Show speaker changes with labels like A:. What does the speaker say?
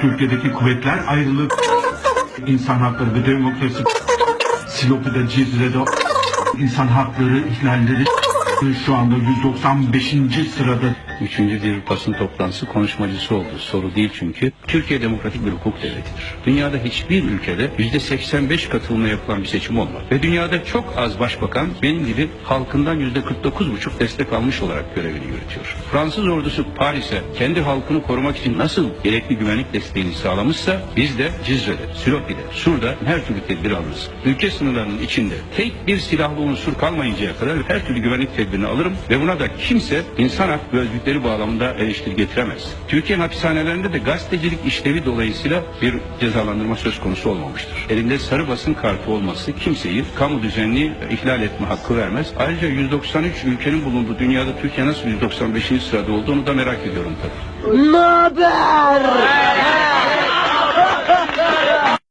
A: Türkiye'deki kuvvetler ayrılık, insan hakları ve demokrasi, Silopi'de, Cizre'de insan hakları ihlalleri şu anda 195. sırada.
B: Üçüncü bir basın toplantısı konuşmacısı oldu. Soru değil çünkü. Türkiye demokratik bir hukuk devletidir. Dünyada hiçbir ülkede yüzde 85 katılımla yapılan bir seçim olmadı. Ve dünyada çok az başbakan benim gibi halkından yüzde 49,5 destek almış olarak görevini yürütüyor. Fransız ordusu Paris'e kendi halkını korumak için nasıl gerekli güvenlik desteğini sağlamışsa biz de Cizre'de, Silopi'de, Sur'da her türlü tedbir alırız. Ülke sınırlarının içinde tek bir silahlı unsur kalmayıncaya kadar her türlü güvenlik tedbirini alırım ve buna da kimse insan hak ve özgürlükleri bağlamında eleştiri getiremez. Türkiye hapishanelerinde de gazetecilik işlevi dolayısıyla bir cezalandırma söz konusu olmamıştır. Elinde sarı basın kartı olması kimseyi kamu düzenini ihlal etme hakkı vermez. Ayrıca 193 ülkenin bulunduğu dünyada Türkiye nasıl 195. sırada olduğunu da merak ediyorum tabii.
C: Naber?